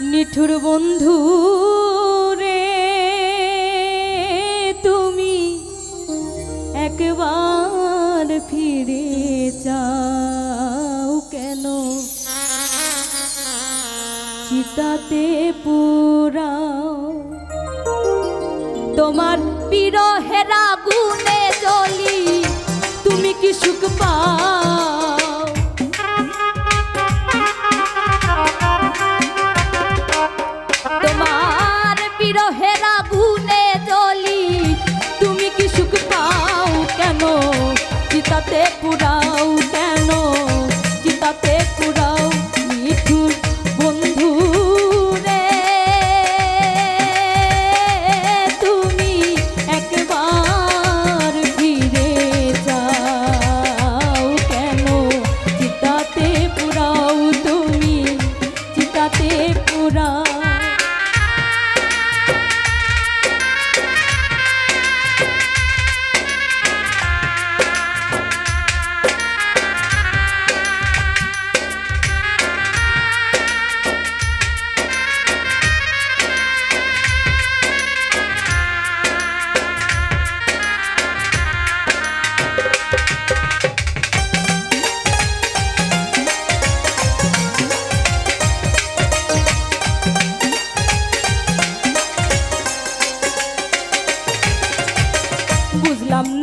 নিঠুর বন্ধু রে, তুমি একবার ফিরে যাও কেন? চিতাতে পুরাও তোমার বিরহেরা গুনে জলি তুমি কি সুখ পাও? বিরহেরা গুনে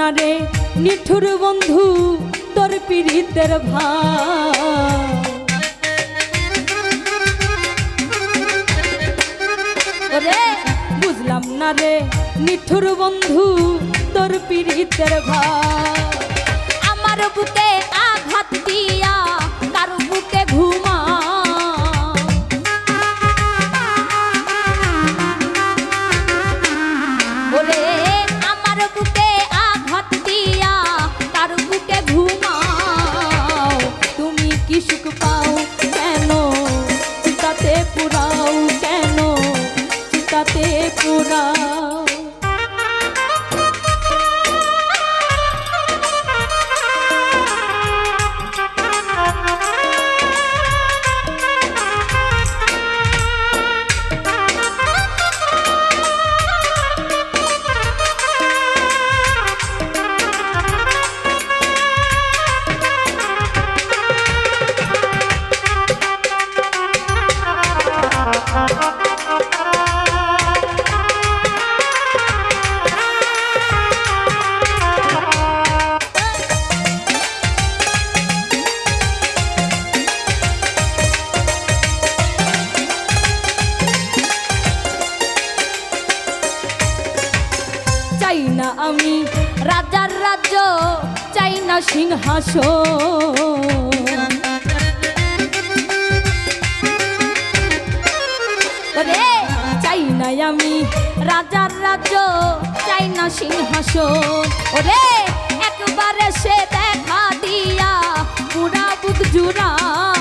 না রে, নিঠুর বন্ধু, তোর পীড়িতের ভাই। বুঝলাম না রে, নিঠুর বন্ধু, তোর পীড়িতের ভাই। আমার বুকে আমি রাজার রাজ্য চাই না সিংহাসন। ওরে, চাই না আমি রাজার রাজ্য চাই না সিংহাসন। ওরে, একবারে সে দেখা দিয়া পুরা বুধ জুড়াও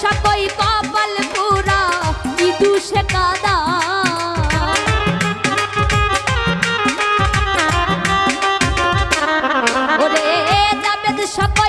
সকই কপাল পুরা ইদু সে কাদা। ওরে যাবে সকল